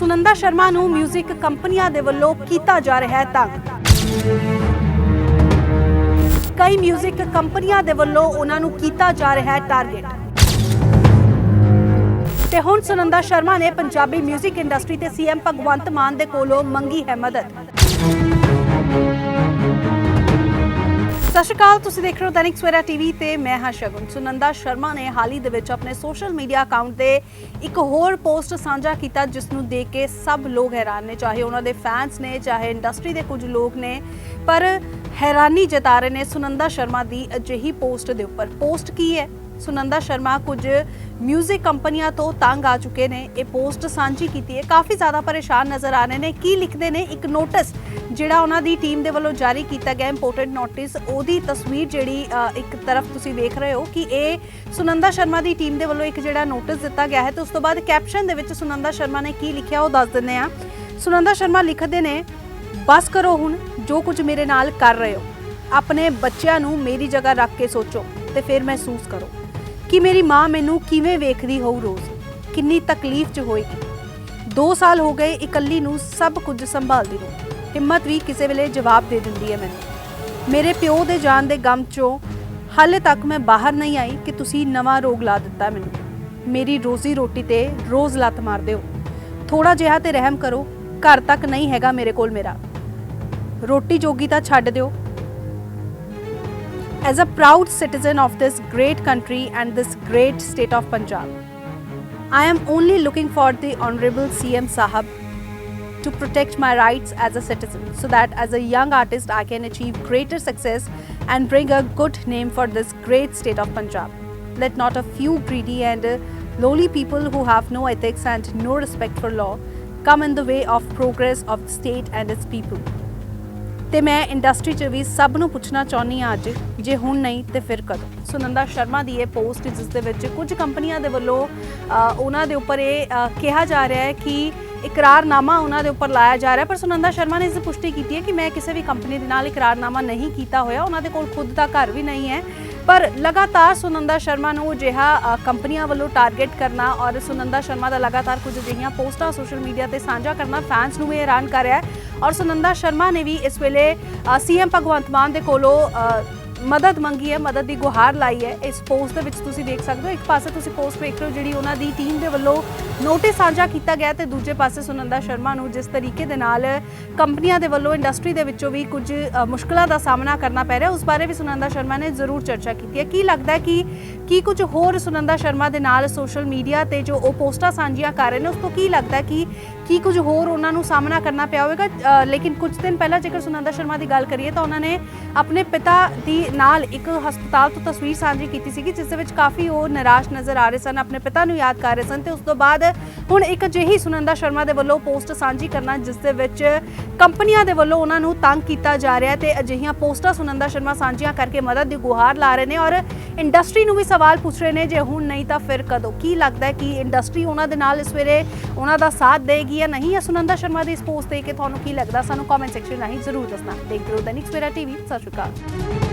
ਸੁਨੰਦਾ ਸ਼ਰਮਾ ਨੂੰ 뮤직 ਕੰਪਨੀਆਂ ਦੇ ਵੱਲੋਂ ਕੀਤਾ ਜਾ ਰਿਹਾ ਹੈ ਤੰਗ ਕਈ 뮤직 ਕੰਪਨੀਆਂ ਦੇ ਵੱਲੋਂ ਉਹਨਾਂ ਨੂੰ ਕੀਤਾ ਜਾ ਰਿਹਾ ਹੈ ਟਾਰਗੇਟ ਤੇ ਹੁਣ ਸੁਨੰਦਾ ਸ਼ਰਮਾ ਨੇ ਪੰਜਾਬੀ 뮤직 ਇੰਡਸਟਰੀ ਤੇ ਸੀਐਮ ਭਗਵੰਤ ਮਾਨ ਦੇ ਕੋਲੋਂ ਮੰਗੀ ਹੈ ਮਦਦ ਸਤਿ ਸ਼੍ਰੀ ਅਕਾਲ, ਤੁਸੀਂ ਦੇਖ ਰਹੇ ਹੋ ਦੈਨਿਕ ਸਵੇਰਾ ਟੀਵੀ ਤੇ ਮੈਂ ਹਾਂ ਸ਼ਗੁਨ। ਸੁਨੰਦਾ ਸ਼ਰਮਾ ਨੇ ਹਾਲ ਹੀ ਦੇ ਵਿੱਚ ਆਪਣੇ ਸੋਸ਼ਲ ਮੀਡੀਆ ਅਕਾਊਂਟ ਤੇ ਇੱਕ ਹੋਰ ਪੋਸਟ ਸਾਂਝਾ ਕੀਤਾ, ਜਿਸ ਨੂੰ ਦੇਖ ਕੇ ਸਭ ਲੋਕ ਹੈਰਾਨ ਨੇ, ਚਾਹੇ ਉਹਨਾਂ ਦੇ ਫੈਨਸ ਨੇ, ਚਾਹੇ ਇੰਡਸਟਰੀ ਦੇ ਕੁਝ ਲੋਕ ਨੇ, ਪਰ ਹੈਰਾਨੀ ਜਤਾ ਰਹੇ ਨੇ ਸੁਨੰਦਾ ਸ਼ਰਮਾ ਦੀ ਅਜਿਹੀ ਪੋਸਟ ਦੇ ਉੱਪਰ। ਪੋਸਟ ਕੀ ਹੈ? ਸੁਨੰਦਾ ਸ਼ਰਮਾ, ਕੁਝ 뮤직 ਕੰਪਨੀਆਂ ਤੋਂ ਤੰਗ ਆ ਚੁੱਕੇ ਨੇ। ਇਹ ਪੋਸਟ ਸਾਂਝੀ ਕੀਤੀ ਹੈ। ਕਾਫੀ ਜ਼ਿਆਦਾ ਪਰੇਸ਼ਾਨ ਨਜ਼ਰ ਆ ਰਹੇ ਨੇ। ਕੀ ਲਿਖਦੇ ਨੇ? ਇੱਕ ਨੋਟਿਸ ਜਿਹੜਾ ਉਹਨਾਂ ਦੀ ਟੀਮ ਦੇ ਵੱਲੋਂ ਜਾਰੀ ਕੀਤਾ ਗਿਆ ਇੰਪੋਰਟੈਂਟ ਨੋਟਿਸ ਉਹਦੀ ਤਸਵੀਰ ਜਿਹੜੀ ਇੱਕ ਤਰਫ ਤੁਸੀਂ ਵੇਖ ਰਹੇ ਹੋ ਕਿ ਇਹ ਸੁਨੰਦਾ ਸ਼ਰਮਾ ਦੀ ਟੀਮ ਦੇ ਵੱਲੋਂ ਇੱਕ ਜਿਹੜਾ ਨੋਟਿਸ ਦਿੱਤਾ ਗਿਆ ਹੈ। ਤੇ ਉਸ ਤੋਂ ਬਾਅਦ ਕੈਪਸ਼ਨ ਦੇ ਵਿੱਚ ਸੁਨੰਦਾ ਸ਼ਰਮਾ ਨੇ ਕੀ ਲਿਖਿਆ ਉਹ ਦੱਸ ਦਿੰਦੇ ਆ ਸੁਨੰਦਾ ਸ਼ਰਮਾ ਲਿਖਦੇ ਨੇ, ਬਸ ਕਰੋ ਹੁਣ, ਜੋ ਕੁਝ ਮੇਰੇ ਨਾਲ ਕਰ ਰਹੇ ਹੋ। ਆਪਣੇ ਬੱਚਿਆਂ ਨੂੰ ਮੇਰੀ ਜਗ੍ਹਾ ਰੱਖ ਕੇ ਸੋਚੋ ਤੇ ਫਿਰ ਮਹਿਸੂਸ ਕਰੋ। ਕਿ ਮੇਰੀ ਮਾਂ ਮੈਨੂੰ ਕਿਵੇਂ ਵੇਖਦੀ ਹੋਊ ਰੋਜ਼? ਕਿੰਨੀ ਤਕਲੀਫ 'ਚ ਹੋਏਗੀ? 2 ਸਾਲ ਹੋ ਗਏ ਇਕੱਲੀ ਨੂੰ ਸਭ ਕੁਝ ਸੰਭਾਲਦੀ ਨੂੰ। ਹਿੰਮਤ ਵੀ ਕਿਸੇ ਵੇਲੇ ਜਵਾਬ ਦੇ ਦਿੰਦੀ ਹੈ ਮੈਨੂੰ। ਮੇਰੇ ਪਿਓ ਦੇ ਜਾਣ ਦੇ ਗਮ 'ਚੋਂ ਹਾਲੇ ਤੱਕ ਮੈਂ ਬਾਹਰ ਨਹੀਂ ਆਈ ਕਿ ਤੁਸੀਂ ਨਵਾਂ ਰੋਗ ਲਾ ਦਿੱਤਾ ਮੈਨੂੰ। ਮੇਰੀ ਰੋਜ਼ੀ ਰੋਟੀ ਤੇ ਰੋਜ਼ ਲੱਤ ਮਾਰਦੇ ਹੋ। ਥੋੜਾ ਜਿਹਾ ਤੇ ਰਹਿਮ ਕਰੋ। ਘਰ ਤੱਕ ਨਹੀਂ ਹੈਗਾ ਮੇਰੇ ਕੋਲ ਮੇਰਾ। ਰੋਟੀ ਜੋਗੀ ਤਾਂ ਛੱਡ ਦਿਓ। As a proud citizen of this great country and this great state of Punjab. I am only looking for the Honorable CM Sahab to protect my rights as a citizen so that as a young artist I can achieve greater success and bring a good name for this great state of Punjab. Let not a few greedy and lowly people who have no ethics and no respect for law come in the way of progress of the state and its people. ਤੇ ਮੈਂ industry 'ਚ ਵੀ ਸਭ ਨੂੰ ਪੁੱਛਣਾ ਚਾਹੁੰਦੀ ਹਾਂ ਅੱਜ, ਜੇ ਹੁਣ ਨਹੀਂ ਤੇ ਫਿਰ ਕਦੋਂ? ਸੁਨੰਦਾ ਸ਼ਰਮਾ ਦੀ ਇਹ ਪੋਸਟ ਜਿਸ ਦੇ ਵਿੱਚ ਕੁਝ ਕੰਪਨੀਆਂ ਦੇ ਵੱਲੋਂ ਉਹਨਾਂ ਦੇ ਉੱਪਰ ਇਹ ਕਿਹਾ ਜਾ ਰਿਹਾ ਹੈ ਕਿ ਇਕਰਾਰਨਾਮਾ ਉਹਨਾਂ ਦੇ ਉੱਪਰ ਲਾਇਆ ਜਾ ਰਿਹਾ ਪਰ ਸੁਨੰਦਾ ਸ਼ਰਮਾ ਨੇ ਇਸ ਦੀ ਪੁਸ਼ਟੀ ਕੀਤੀ ਹੈ ਕਿ ਮੈਂ ਕਿਸੇ ਵੀ ਕੰਪਨੀ ਦੇ ਨਾਲ ਇਕਰਾਰਨਾਮਾ ਨਹੀਂ ਕੀਤਾ ਹੋਇਆ। ਉਹਨਾਂ ਦੇ ਕੋਲ ਖੁਦ ਦਾ ਘਰ ਵੀ ਨਹੀਂ ਹੈ। ਪਰ ਲਗਾਤਾਰ ਸੁਨੰਦਾ ਸ਼ਰਮਾ ਨੂੰ ਅਜਿਹਾ ਕੰਪਨੀਆਂ ਵੱਲੋਂ ਟਾਰਗੇਟ ਕਰਨਾ ਔਰ ਸੁਨੰਦਾ ਸ਼ਰਮਾ ਦਾ ਲਗਾਤਾਰ ਕੁਝ ਅਜਿਹੀਆਂ ਪੋਸਟਾਂ ਸੋਸ਼ਲ ਮੀਡੀਆ ਤੇ ਸਾਂਝਾ ਕਰਨਾ ਫੈਨਸ ਨੂੰ ਵੀ ਹੈਰਾਨ ਕਰ ਰਿਹਾ ਹੈ। ਔਰ ਸੁਨੰਦਾ ਸ਼ਰਮਾ ਨੇ ਵੀ ਇਸ ਵੇਲੇ ਸੀਐਮ ਭਗਵੰਤ ਮਾਨ ਦੇ ਕੋਲੋਂ ਮਦਦ ਮੰਗੀ ਹੈ, ਮਦਦ ਦੀ ਗੁਹਾਰ ਲਾਈ ਹੈ। ਇਸ ਪੋਸਟ ਦੇ ਵਿੱਚ ਤੁਸੀਂ ਦੇਖ ਸਕਦੇ ਹੋ, ਇੱਕ ਪਾਸੇ ਤੁਸੀਂ ਪੋਸਟ ਵੇਖ ਰਹੇ ਹੋ ਜਿਹੜੀ ਉਹਨਾਂ ਦੀ ਟੀਮ ਦੇ ਵੱਲੋਂ ਨੋਟਿਸ ਸਾਂਝਾ ਕੀਤਾ ਗਿਆ ਤੇ ਦੂਜੇ ਪਾਸੇ ਸੁਨੰਦਾ ਸ਼ਰਮਾ ਨੂੰ ਜਿਸ ਤਰੀਕੇ ਦੇ ਨਾਲ ਕੰਪਨੀਆਂ ਦੇ ਵੱਲੋਂ ਇੰਡਸਟਰੀ ਦੇ ਵਿੱਚੋਂ ਵੀ ਕੁਝ ਮੁਸ਼ਕਲਾਂ ਦਾ ਸਾਹਮਣਾ ਕਰਨਾ ਪੈ ਰਿਹਾ। ਉਸ ਬਾਰੇ ਵੀ ਸੁਨੰਦਾ ਸ਼ਰਮਾ ਨੇ ਜ਼ਰੂਰ ਚਰਚਾ ਕੀਤੀ ਹੈ। ਕੀ ਲੱਗਦਾ ਹੈ ਕਿ, ਕੀ ਕੁਝ ਹੋਰ ਸੁਨੰਦਾ ਸ਼ਰਮਾ ਦੇ ਨਾਲ ਸੋਸ਼ਲ ਮੀਡੀਆ ਤੇ ਜੋ ਉਹ ਪੋਸਟਾਂ ਸਾਂਝੀਆਂ ਕਰ ਰਹੇ ਨੇ, ਉਸ ਤੋਂ ਕੀ ਲੱਗਦਾ ਹੈ ਕਿ, ਕੀ ਕੁਝ ਹੋਰ ਉਹਨਾਂ ਨੂੰ ਸਾਹਮਣਾ ਕਰਨਾ ਪਿਆ ਹੋਵੇਗਾ? ਲੇਕਿਨ ਕੁਝ ਦਿਨ ਪਹਿਲਾਂ ਜੇਕਰ ਸੁਨੰਦਾ ਸ਼ਰਮਾ ਦੀ ਗੱਲ ਕਰੀਏ ਤਾਂ ਉਹਨਾਂ ਨੇ ਆਪਣੇ ਪਿਤਾ ਦੀ ਨਾਲ ਇੱਕ ਹਸਪਤਾਲ ਤੋਂ ਤਸਵੀਰ ਸਾਂਝੀ ਕੀਤੀ ਸੀਗੀ, ਜਿਸ ਦੇ ਵਿੱਚ ਕਾਫੀ ਉਹ ਨਿਰਾਸ਼ ਨਜ਼ਰ ਆ ਰਹੇ ਸਨ, ਆਪਣੇ ਪਿਤਾ ਨੂੰ ਯਾਦ ਕਰ ਰਹੇ ਸਨ ਤੇ ਉਸ ਤੋਂ ਬਾਅਦ ਹੁਣ ਇੱਕ ਅਜਿਹੀ ਸੁਨੰਦਾ ਸ਼ਰਮਾ ਦੇ ਵੱਲੋਂ ਪੋਸਟ ਸਾਂਝੀ ਕਰਨਾ, ਜਿਸ ਦੇ ਵਿੱਚ ਕੰਪਨੀਆਂ ਦੇ ਵੱਲੋਂ ਉਹਨਾਂ ਨੂੰ ਤੰਗ ਕੀਤਾ ਜਾ ਰਿਹਾ ਤੇ ਅਜਿਹੀਆਂ ਪੋਸਟਾਂ ਸੁਨੰਦਾ ਸ਼ਰਮਾ ਸਾਂਝੀਆਂ ਕਰਕੇ ਮਦਦ ਦੀ ਗੁਹਾਰ ਲਾ ਰਹੇ ਨੇ ਔਰ ਇੰਡਸਟਰੀ ਨੂੰ ਵੀ ਸਵਾਲ ਪੁੱਛ ਰਹੇ ਨੇ, ਜੇ ਹੁਣ ਨਹੀਂ ਤਾਂ ਫਿਰ ਕਦੋਂ? ਕੀ ਲੱਗਦਾ ਹੈ ਕਿ ਇੰਡਸਟਰੀ ਉਹਨਾਂ ਦੇ ਨਾਲ ਇਸ ਵੇਲੇ ਉਹਨਾਂ ਦਾ ਸਾਥ ਦੇਗੀ ਜਾਂ ਨਹੀਂ? ਜਾਂ ਸੁਨੰਦਾ ਸ਼ਰਮਾ ਦੀ ਇਸ ਪੋਸਟ ਦੇਖ ਕੇ ਤੁਹਾਨੂੰ ਕੀ ਲੱਗਦਾ? ਸਾਨੂੰ ਕਮੈਂਟ ਸੈਕਸ਼ਨ ਰਾਹੀਂ ਜ਼ਰੂਰ ਦੱਸਣਾ। ਦੇਖਦੇ ਰਹੋ ਦੈਨਿਕ ਸਵੇਰਾ ਟੀਵੀ, ਸਤਿ ਸ਼੍ਰੀ ਅਕਾਲ।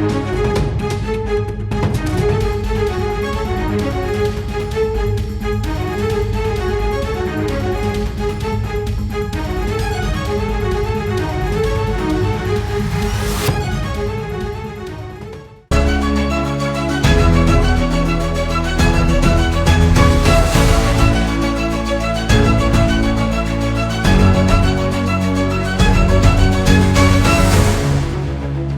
Thank you.